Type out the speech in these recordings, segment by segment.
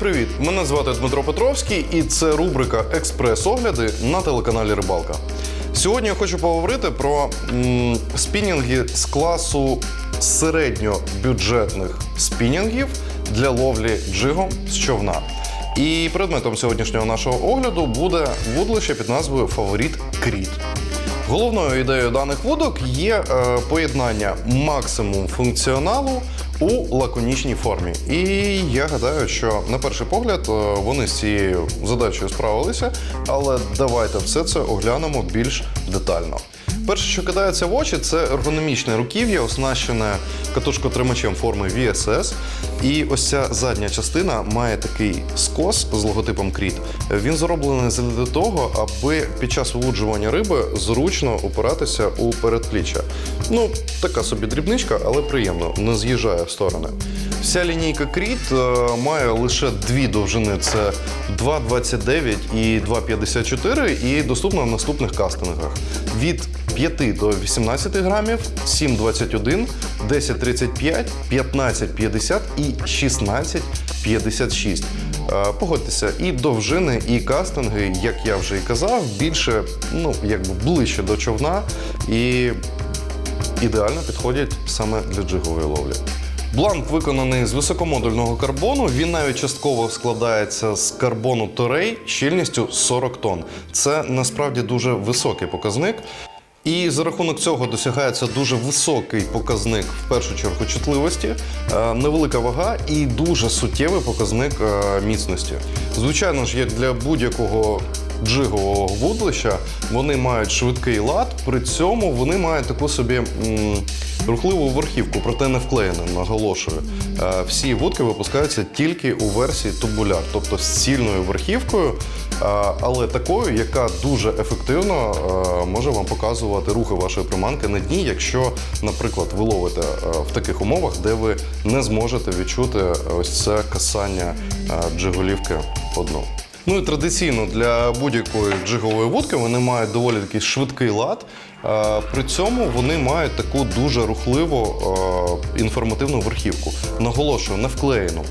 Привіт! Мене звати Дмитро Петровський, і це рубрика Експрес-огляди на телеканалі Рибалка. Сьогодні я хочу поговорити про м, спінінги з класу середньобюджетних спінінгів для ловлі джигом з човна. І предметом сьогоднішнього нашого огляду буде вудлище під назвою Фаворіт Кріт. Головною ідеєю даних вудок є е, поєднання максимум функціоналу у лаконічній формі. І я гадаю, що на перший погляд е, вони з цією задачею справилися, але давайте все це оглянемо більш детально. Перше, що кидається в очі, це ергономічне руків'я, оснащене катушкотримачем форми VSS. І ось ця задня частина має такий скос з логотипом Кріт. Він зроблений для того, аби під час вилуджування риби зручно опиратися у передпліччя. Ну, така собі дрібничка, але приємно, не з'їжджає в сторони. Вся лінійка Кріт е, має лише дві довжини: це 2,29 і 2,54, і доступна в наступних кастингах. Від 5 до 18 грамів, 7,21, 10,35, 15,50 і 16,56. Е, Погодьтеся, і довжини, і кастинги, як я вже і казав, більше, ну, якби ближче до човна і ідеально підходять саме для джигової ловлі. Бланк виконаний з високомодульного карбону. Він навіть частково складається з карбону Торей щільністю 40 тонн. Це насправді дуже високий показник. І за рахунок цього досягається дуже високий показник в першу чергу чутливості, е, невелика вага і дуже суттєвий показник е, міцності. Звичайно ж, як для будь-якого джигового вудлища, вони мають швидкий лад, при цьому вони мають таку собі м, рухливу верхівку, проте не вклеєну, наголошую. Е, Всі вудки випускаються тільки у версії тубуляр, тобто з цільною верхівкою, е, але такою, яка дуже ефективно е, може вам показувати рухи вашої приманки на дні, якщо, наприклад, ви ловите е, в таких умовах, де ви не зможете відчути ось це касання е, джиголівки по. Ну і традиційно для будь-якої джигової вудки вони мають доволі такий швидкий лад. При цьому вони мають таку дуже рухливу інформативну верхівку. Наголошую, не вклеєну,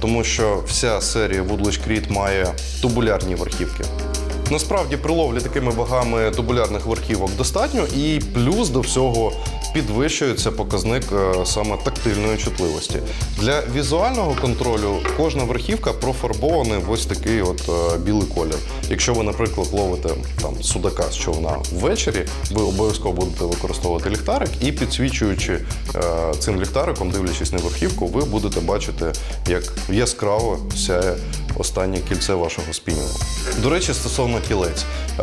тому що вся серія вудлич Creed має тубулярні верхівки. Насправді при ловлі такими вагами тубулярних верхівок достатньо, і плюс до всього підвищується показник е, саме тактильної чутливості. Для візуального контролю кожна верхівка профарбована в ось такий от е, білий колір. Якщо ви, наприклад, ловите там судака з човна ввечері, ви обов'язково будете використовувати ліхтарик і підсвічуючи е, цим ліхтариком, дивлячись на верхівку, ви будете бачити, як яскраво сяє останнє кільце вашого спінінгу. До речі, стосовно кілець. Е,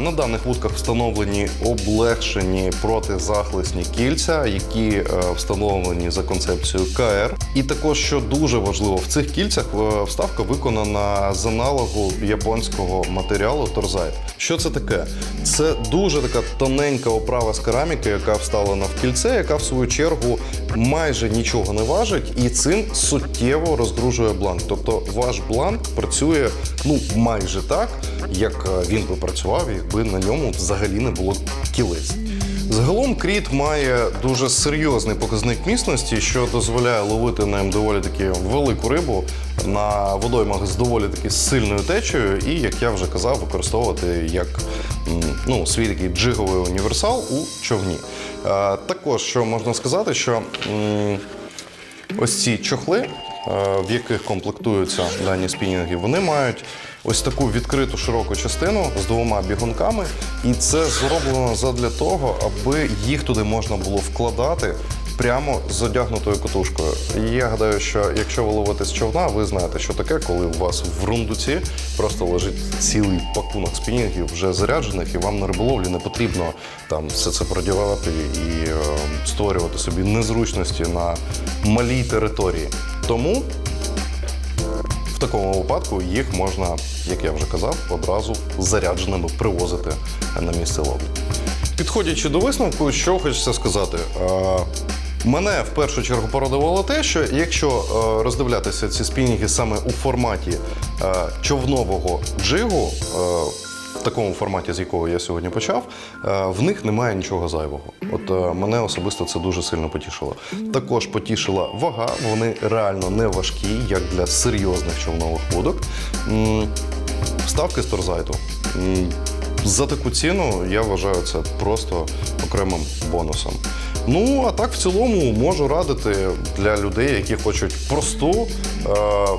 На даних вудках встановлені облегшені протизахисні кільця, які е, встановлені за концепцією КР. І також, що дуже важливо, в цих кільцях е, вставка виконана з аналогу японського матеріалу торзайт. Що це таке? Це дуже така тоненька оправа з кераміки, яка вставлена в кільце, яка в свою чергу майже нічого не важить, і цим суттєво розгружує бланк. Тобто ваш бланк працює ну майже так, як е, він би працював, якби на ньому взагалі не було кілець. Загалом кріт має дуже серйозний показник міцності, що дозволяє ловити ним доволі таки велику рибу на водоймах з доволі таки сильною течею, і як я вже казав, використовувати як ну, свій такий джиговий універсал у човні. Е, Також що можна сказати, що ось ці чохли, в яких комплектуються дані спінінги, вони мають ось таку відкриту широку частину з двома бігунками, і це зроблено задля того, аби їх туди можна було вкладати. Прямо з одягнутою катушкою. Я гадаю, що якщо ви ловите з човна, ви знаєте, що таке, коли у вас в рундуці просто лежить цілий пакунок спінінгів вже заряджених, і вам на риболовлі не потрібно там все це продівати і е, створювати собі незручності на малій території. Тому в такому випадку їх можна, як я вже казав, одразу зарядженими привозити на місце ловлі. Підходячи до висновку, що хочеться сказати. Мене в першу чергу порадувало те, що якщо е, роздивлятися ці спінінги саме у форматі е, човнового джигу, е, такому форматі, з якого я сьогодні почав, в них немає нічого зайвого. От мене особисто це дуже сильно потішило. Також потішила вага, вони реально не важкі, як для серйозних човнових вудок. М, Вставки з торзайту. За таку ціну я вважаю це просто окремим бонусом. Ну, а так в цілому можу радити для людей, які хочуть просту, е,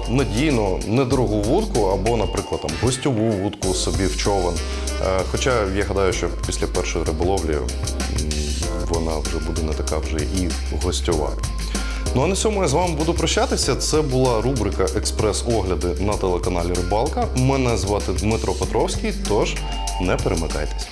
надійну, недорогу вудку або, наприклад, там, гостьову вудку собі в човен. Е, хоча я гадаю, що після першої риболовлі вона вже буде не така вже і гостьова. Ну а на цьому я з вами буду прощатися. Це була рубрика Експрес-огляди на телеканалі Рибалка. Мене звати Дмитро Петровський, тож не перемикайтесь.